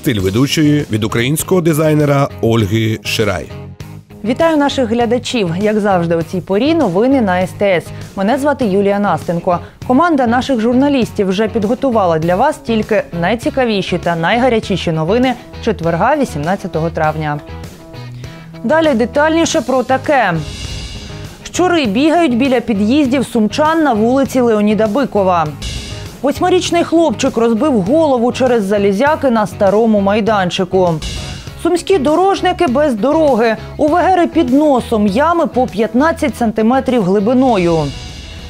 Стиль ведучої від українського дизайнера Ольги Ширай. Вітаю наших глядачів. Як завжди, у цій порі новини на СТС. Мене звати Юлія Настенко. Команда наших журналістів вже підготувала для вас тільки найцікавіші та найгарячіші новини четверга, 18 травня. Далі детальніше про таке. Щури бігають біля під'їздів сумчан на вулиці Леоніда Бикова. Восьмирічний хлопчик розбив голову через залізяки на старому майданчику. Сумські дорожники без дороги. У вегери під носом ями по 15 сантиметрів глибиною.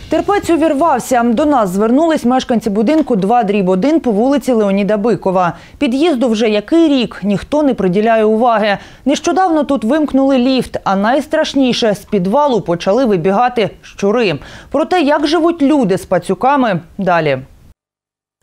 Терпець увірвався. До нас звернулись мешканці будинку 2 дріб 1 по вулиці Леоніда Бикова. Під'їзду вже який рік ніхто не приділяє уваги. Нещодавно тут вимкнули ліфт, а найстрашніше з підвалу почали вибігати щури. Про те, як живуть люди з пацюками, далі.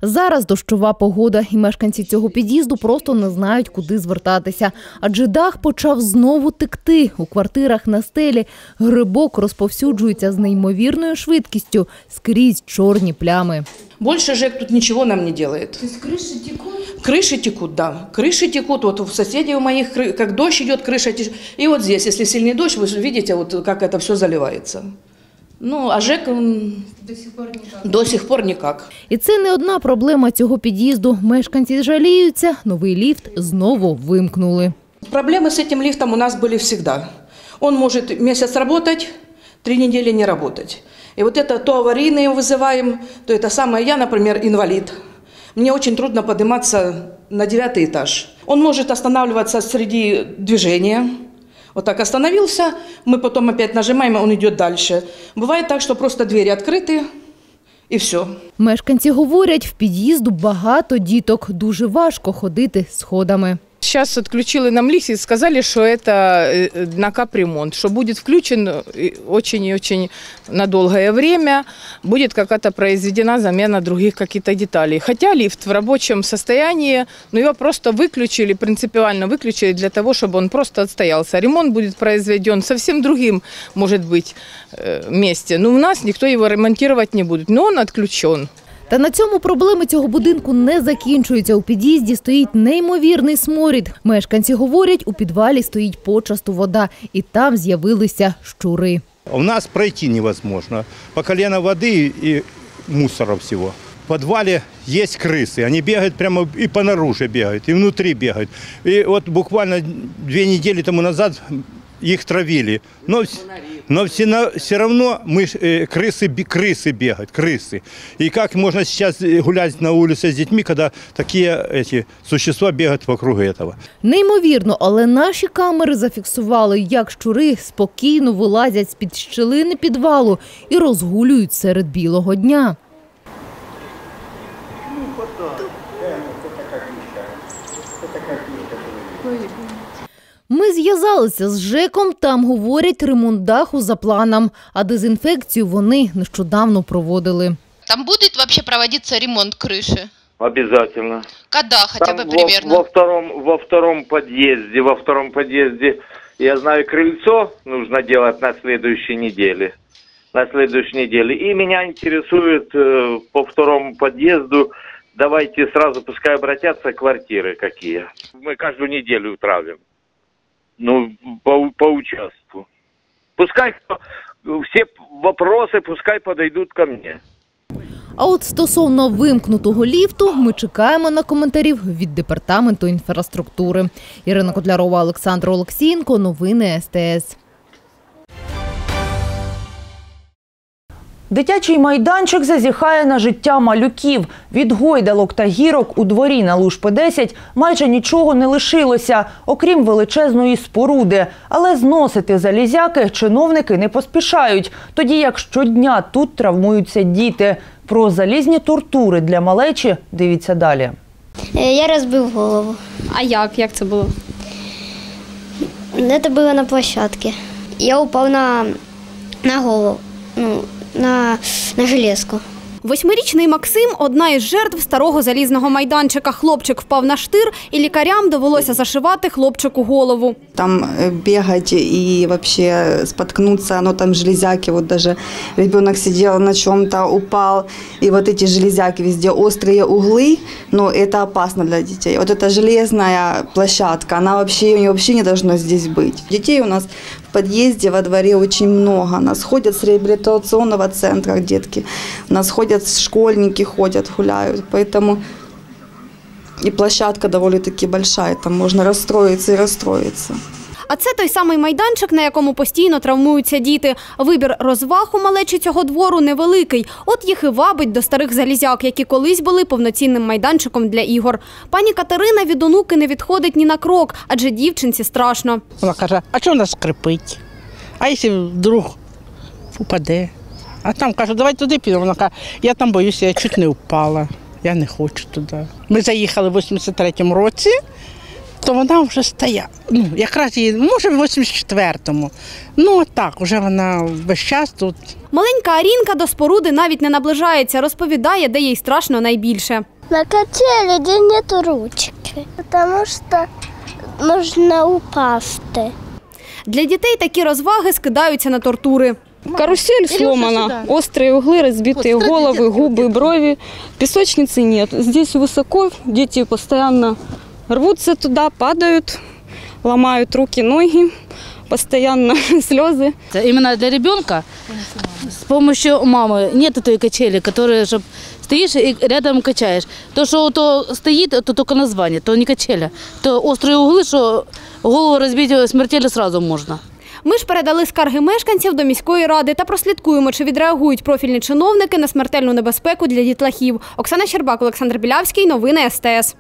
Зараз дощова погода, і мешканці цього під'їзду просто не знають, куди звертатися. Адже дах почав знову текти. У квартирах на стелі грибок розповсюджується з неймовірною швидкістю скрізь чорні плями. Больше ЖЭК тут ничего нам не делает. То есть крыши текут? Крыши текут, да. Крыши текут. Вот у соседей у моих, кры- как дождь идет, крыша течет. И вот здесь, если сильный дождь, вы же видите, вот как это все заливается. Ну, а ЖЭК м, До сих пор никак. до сих пор никак. І це не одна проблема цього під'їзду. Мешканці жаліються, новий ліфт знову вимкнули. Проблемы с этим лифтом у нас были всегда. Он может месяц работать, три недели не работать. И вот это то аварийные вызываем, то это самое. Я, например, инвалид. Мне очень трудно подниматься на девятый этаж. Он может останавливаться среди движения. Вот так остановился, мы потом опять нажимаем, и он идет дальше. Бывает так, что просто двери открыты, и все. Мешканці говорять, в під'їзду багато діток. Дуже важко ходити сходами. Сейчас отключили нам лифт и сказали, что это э, на капремонт, что будет включен э, очень и очень на долгое время, будет какая-то произведена замена других каких-то деталей. Хотя лифт в рабочем состоянии, но его просто выключили, принципиально выключили для того, чтобы он просто отстоялся. Ремонт будет произведен совсем другим, может быть, э, месте. Но у нас никто его ремонтировать не будет, но он отключен. Та на цьому проблеми цього будинку не закінчуються. У під'їзді стоїть неймовірний сморід. Мешканці говорять, у підвалі стоїть почасту вода, і там з'явилися щури. У нас пройти невозможно. По колено воды и мусора всего. В подвале есть крысы. Они бегают прямо и по наружу бегают, и внутри бегают. И вот буквально две недели тому назад их травили. Но, вс- но все, на- все равно мы, ж, э, крысы, бе- крысы бегают, крысы. И как можно сейчас э, гулять на улице с детьми, когда такие эти существа бегают вокруг этого? Неймовірно, але наші камери зафіксували, як щури спокійно вилазять з-під щілини підвалу і розгулюють серед білого дня. Ми зв'язалися з ЖЕКом, там говорять ремонт даху за планом, а дезінфекцію вони нещодавно проводили. Там будет вообще проводиться ремонт крыши? Обязательно. Когда хотя Там бы во- примерно? Во, втором, во втором подъезде, во втором подъезде, я знаю, крыльцо нужно делать на следующей неделе. На следующей неделе. И меня интересует э, по второму подъезду, давайте сразу пускай обратятся квартиры какие. Мы каждую неделю травим. Ну, по, по участку. Пускай все вопросы пускай подойдут ко мне. А от стосовно вимкнутого ліфту, ми чекаємо на коментарів від департаменту інфраструктури. Ірина Котлярова, Олександр Олексієнко. Новини СТС. Дитячий майданчик зазіхає на життя малюків. Від гойдалок та гірок у дворі на Лужпи-10 майже нічого не лишилося, окрім величезної споруди. Але зносити залізяки чиновники не поспішають, тоді як щодня тут травмуються діти. Про залізні тортури для малечі дивіться далі. Е, Я розбив голову. А як? Як це було? Це було на площадці. Я упав на, на голову, ну, на, на железку. Восьмирічний Максим одна із жертв старого залізного майданчика. Хлопчик впав на штир, і лікарям довелося зашивати хлопчику голову. Там э, бегать и вообще споткнуться, оно там железяки, вот даже ребенок сидел на чем-то, упал, и вот эти железяки везде, острые углы, но это опасно для детей. Вот эта железная площадка, она вообще, у нее вообще не должно здесь быть. Детей у нас в подъезде во дворе очень много, нас ходят с реабилитационного центра детки, нас ходят школьники, ходят, гуляют, поэтому и площадка довольно-таки большая, там можно расстроиться и расстроиться. А це той самий майданчик, на якому постійно травмуються діти. Вибір розваг у малечі цього двору невеликий. От їх і вабить до старих залізяк, які колись були повноцінним майданчиком для ігор. Пані Катерина від онуки не відходить ні на крок, адже дівчинці страшно. Вона каже, а чого вона скрипить? А якщо вдруг упаде? А там каже, давай туди підемо. Вона каже, я там боюся, я чуть не впала. Я не хочу туди. Ми заїхали в 83-му році, то вона вже стояла. Ну, якраз її, може, в 84-му. Ну, так, вже вона весь час тут. Маленька Арінка до споруди навіть не наближається, розповідає, де їй страшно найбільше. На качели, где нет ручки, потому что можно упасть. Для дітей такі розваги скидаються на тортури. Карусель сломана, острые углы, разбитые головы, губы, брови. Песочницы нет. Здесь высоко, дети постоянно рвутся туда, падают, ломают руки, ноги, постоянно слезы. Именно для ребенка с помощью мамы нет той качели, которая чтобы стоишь и рядом качаешь. То, что то стоит, то только название, то не качеля. То острые углы, что голову разбить смертельно сразу можно. Ми ж передали скарги мешканців до міської ради та прослідкуємо, чи відреагують профільні чиновники на смертельну небезпеку для дітлахів. Оксана Щербак, Олександр Білявський. Новини СТС.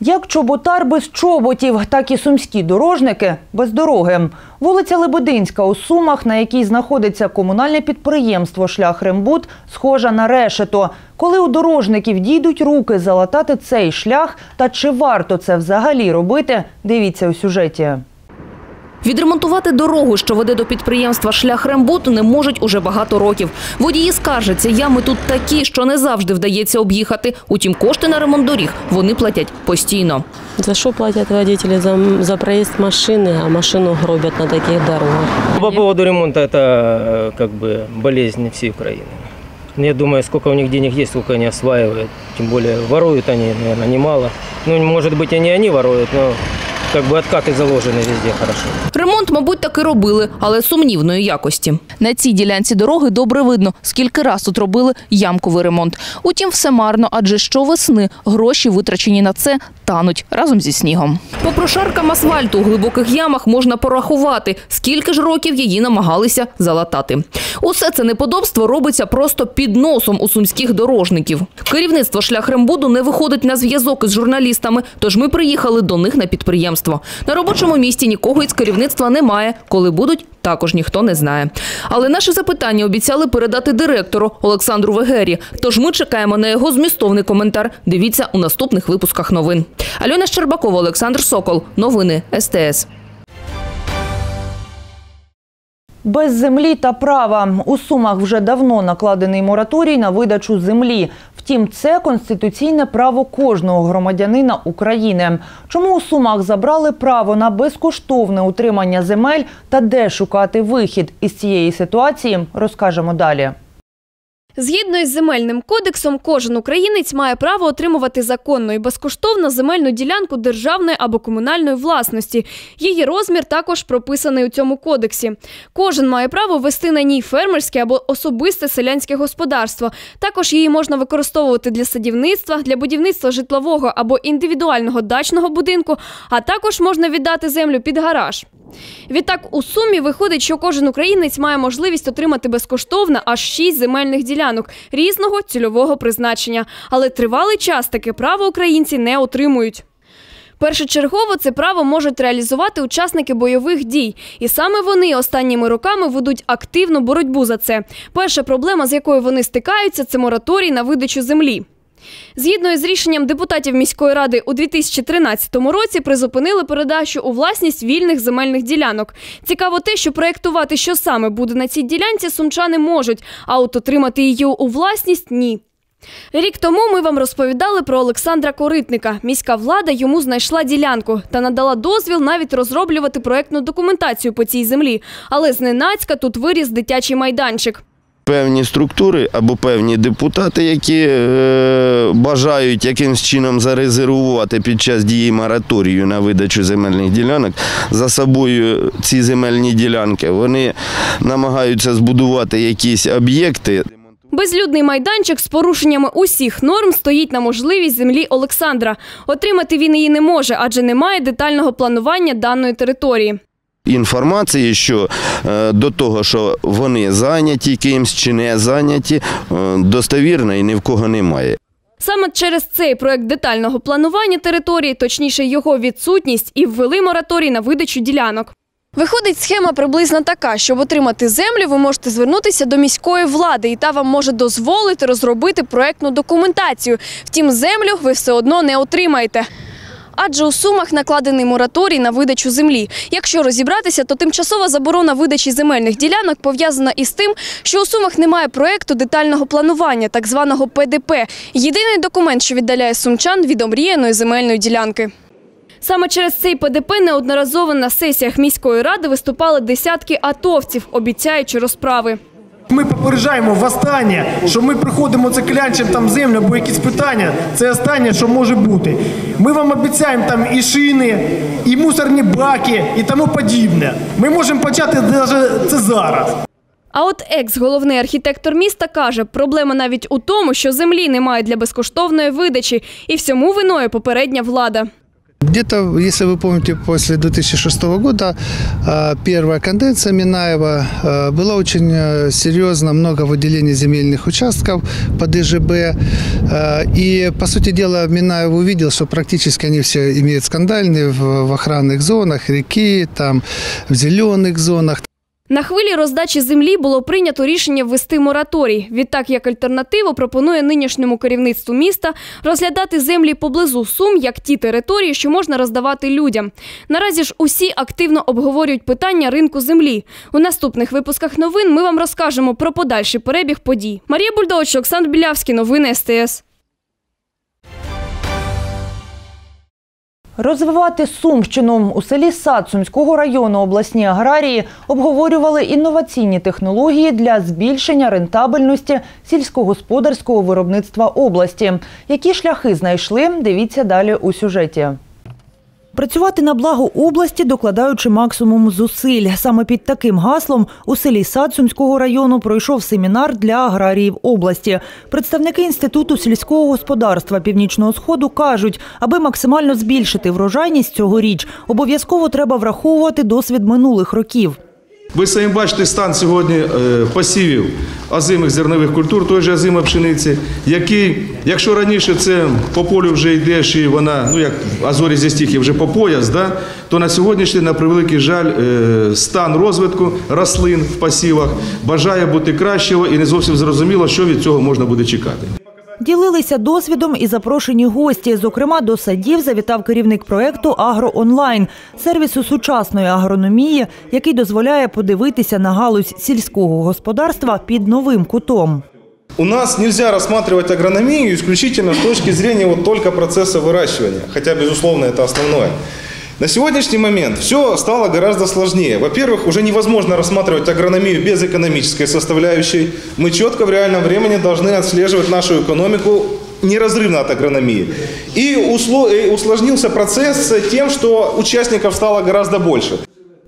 Як чоботар без чоботів, так і сумські дорожники без дороги. Вулиця Лебединська у Сумах, на якій знаходиться комунальне підприємство «Шлях Рембут», схожа на решето. Коли у дорожників дійдуть руки залатати цей шлях, та чи варто це взагалі робити, дивіться у сюжеті. Відремонтувати дорогу, що веде до підприємства шлях Рембут, не можуть уже багато років. Водії скаржаться, ями тут такі, що не завжди вдається об'їхати. Утім, кошти на ремонт доріг вони платять постійно. За что платят водители? За, за проезд машины, а машину гробят на таких дорогах. По поводу ремонта это э, как бы болезнь всей Украины. Я думаю, сколько у них денег есть, сколько они осваивают. Тем более воруют они, наверное, немало. Ну, может быть, и не они воруют, но как бы откаты заложены везде хорошо. Ремонт, мабуть, таки робили, але сумнівної якості. На цій ділянці дороги добре видно, скільки раз тут робили ямковий ремонт. Утім, все марно, адже щовесни гроші, витрачені на це, тануть разом зі снігом. По прошаркам асфальту у глибоких ямах можна порахувати, скільки ж років її намагалися залатати. Усе це неподобство робиться просто під носом у сумських дорожників. Керівництво шляхрембуду не виходить на зв'язок із журналістами, тож ми приїхали до них на підприємство. На робочому місці нікого із керівництва немає. Коли будуть, також ніхто не знає. Але наше запитання обіцяли передати директору Олександру Вегері. Тож ми чекаємо на його змістовний коментар. Дивіться у наступних випусках новин. Альона Щербакова, Олександр Сокол. Новини СТС. Без землі та права у Сумах вже давно накладений мораторій на видачу землі. Втім, це конституційне право кожного громадянина України. Чому у Сумах забрали право на безкоштовне утримання земель та де шукати вихід із цієї ситуації, розкажемо далі. Згідно із земельним кодексом, кожен українець має право отримувати законно і безкоштовно земельну ділянку державної або комунальної власності. Її розмір також прописаний у цьому кодексі. Кожен має право вести на ній фермерське або особисте селянське господарство. Також її можна використовувати для садівництва, для будівництва житлового або індивідуального дачного будинку, а також можна віддати землю під гараж. Відтак, у сумі виходить, що кожен українець має можливість отримати безкоштовно аж шість земельних ділянок різного цільового призначення. Але тривалий час таке право українці не отримують. Першочергово це право можуть реалізувати учасники бойових дій, і саме вони останніми роками ведуть активну боротьбу за це. Перша проблема, з якою вони стикаються, це мораторій на видачу землі. Згідно із рішенням депутатів міської ради у 2013 році призупинили передачу у власність вільних земельних ділянок. Цікаво те, що проєктувати, що саме буде на цій ділянці, сумчани можуть, а от отримати її у власність ні. Рік тому ми вам розповідали про Олександра Коритника. Міська влада йому знайшла ділянку та надала дозвіл навіть розроблювати проектну документацію по цій землі. Але зненацька тут виріс дитячий майданчик. Певні структури або певні депутати, які е, бажають якимось чином зарезервувати під час дії мораторію на видачу земельних ділянок за собою ці земельні ділянки, вони намагаються збудувати якісь об'єкти. Безлюдний майданчик з порушеннями усіх норм стоїть на можливість землі Олександра. Отримати він її не може, адже немає детального планування даної території. Інформації, що е, до того, що вони зайняті кимсь чи не зайняті, е, достовірної ні в кого немає. Саме через цей проект детального планування території, точніше його відсутність, і ввели мораторій на видачу ділянок. Виходить, схема приблизно така: щоб отримати землю, ви можете звернутися до міської влади, і та вам може дозволити розробити проектну документацію. Втім, землю ви все одно не отримаєте. Адже у сумах накладений мораторій на видачу землі. Якщо розібратися, то тимчасова заборона видачі земельних ділянок пов'язана із тим, що у сумах немає проекту детального планування, так званого ПДП. Єдиний документ, що віддаляє сумчан від омріяної земельної ділянки. Саме через цей ПДП неодноразово на сесіях міської ради виступали десятки атовців, обіцяючи розправи. Ми попереджаємо востаннє, що ми приходимо це клянчимо там землю або якісь питання. Це останнє, що може бути. Ми вам обіцяємо там і шини, і мусорні баки, і тому подібне. Ми можемо почати навіть це зараз. А от екс-головний архітектор міста каже, проблема навіть у тому, що землі немає для безкоштовної видачі, і всьому виною попередня влада. Где-то, если вы помните, после 2006 года э, первая конденция Минаева э, была очень э, серьезно, много выделений земельных участков под ИЖБ. Э, И, по сути дела, Минаев увидел, что практически они все имеют скандальные в охранных зонах реки, там, в зеленых зонах. На хвилі роздачі землі було прийнято рішення ввести мораторій. Відтак, як альтернативу, пропонує нинішньому керівництву міста розглядати землі поблизу Сум як ті території, що можна роздавати людям. Наразі ж усі активно обговорюють питання ринку землі. У наступних випусках новин ми вам розкажемо про подальший перебіг подій. Марія Бульдович, Олександр Білявський, новини СТС. Розвивати Сумщину у селі Сад Сумського району обласні аграрії обговорювали інноваційні технології для збільшення рентабельності сільськогосподарського виробництва області. Які шляхи знайшли? Дивіться далі у сюжеті. Працювати на благо області, докладаючи максимум зусиль. Саме під таким гаслом у селі Сад Сумського району пройшов семінар для аграріїв області. Представники інституту сільського господарства північного сходу кажуть, аби максимально збільшити врожайність цьогоріч, обов'язково треба враховувати досвід минулих років. Ви самі бачите стан сьогодні е, посівів озимих зернових культур, той же озимої пшениці, який, якщо раніше це по полю вже йдеш і вона, ну як в азорі зі стихів, вже по пояс, да, то на сьогоднішній, на превеликий жаль, е, стан розвитку рослин в посівах бажає бути кращого і не зовсім зрозуміло, що від цього можна буде чекати. Ділилися досвідом і запрошені гості. Зокрема, до садів завітав керівник проєкту «Агроонлайн» – сервісу сучасної агрономії, який дозволяє подивитися на галузь сільського господарства під новим кутом. У нас нельзя рассматривать агрономию исключительно с точки зрения вот только процесса выращивания, хотя, безусловно, это основное. На сегодняшний момент все стало гораздо сложнее. Во-первых, уже невозможно рассматривать агрономию без экономической составляющей. Мы четко в реальном времени должны отслеживать нашу экономику неразрывно от агрономии. И усложнился процесс тем, что участников стало гораздо больше.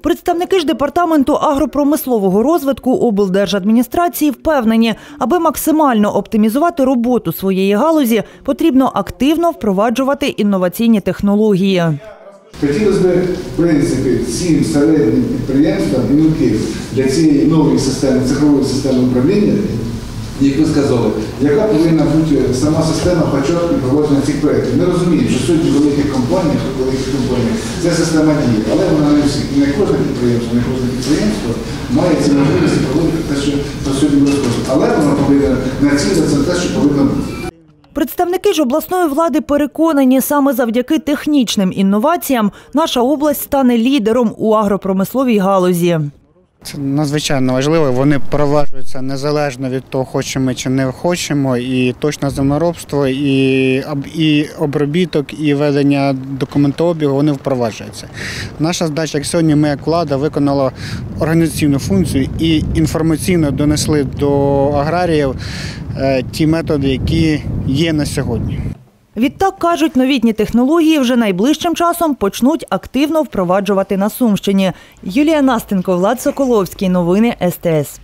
Представники ж департаменту агропромислового розвитку облдержадміністрації впевнені, аби максимально оптимізувати роботу своєї галузі, потрібно активно впроваджувати інноваційні технології. Хотілося б, в принципі, всім середнім підприємствам і для цієї нової системи, цифрової системи управління, як ви сказали, яка повинна бути сама система початку проводження цих проєктів. Ми розуміємо, що сьогодні в великих компаніях, в великих компаніях ця система діє, але вона не всіх. Не кожне підприємство, не кожне підприємство має ці можливості проводити те, що по сьогодні розкажуть. Але вона повинна націлитися на те, що повинно бути. Представники ж обласної влади переконані, саме завдяки технічним інноваціям наша область стане лідером у агропромисловій галузі. Це надзвичайно важливо. Вони проваджуються незалежно від того, хочемо чи не хочемо. І точне землеробство, і, і обробіток, і ведення документообігу вони впроваджуються. Наша задача, як сьогодні, ми як влада виконала організаційну функцію і інформаційно донесли до аграріїв ті методи, які є на сьогодні. Відтак кажуть, новітні технології вже найближчим часом почнуть активно впроваджувати на Сумщині. Юлія Настенко, Влад Соколовський. Новини СТС.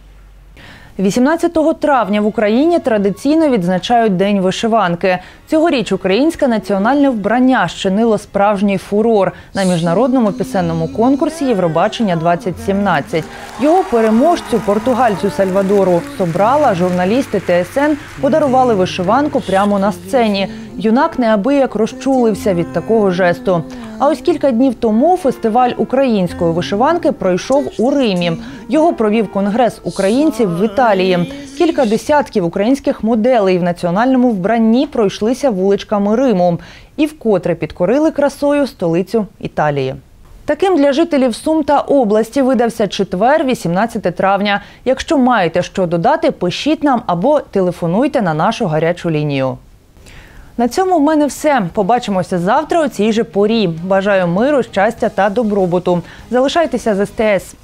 18 травня в Україні традиційно відзначають День вишиванки. Цьогоріч українське національне вбрання щинило справжній фурор на міжнародному пісенному конкурсі Євробачення 2017. Його переможцю, португальцю Сальвадору Собрала, журналісти ТСН подарували вишиванку прямо на сцені. Юнак неабияк розчулився від такого жесту. А ось кілька днів тому фестиваль української вишиванки пройшов у Римі. Його провів конгрес українців в Італії. Кілька десятків українських моделей в національному вбранні пройшлися вуличками Риму і вкотре підкорили красою столицю Італії. Таким для жителів Сум та області видався четвер, 18 травня. Якщо маєте що додати, пишіть нам або телефонуйте на нашу гарячу лінію. На цьому в мене все. Побачимося завтра у цій же порі. Бажаю миру, щастя та добробуту. Залишайтеся з СТС.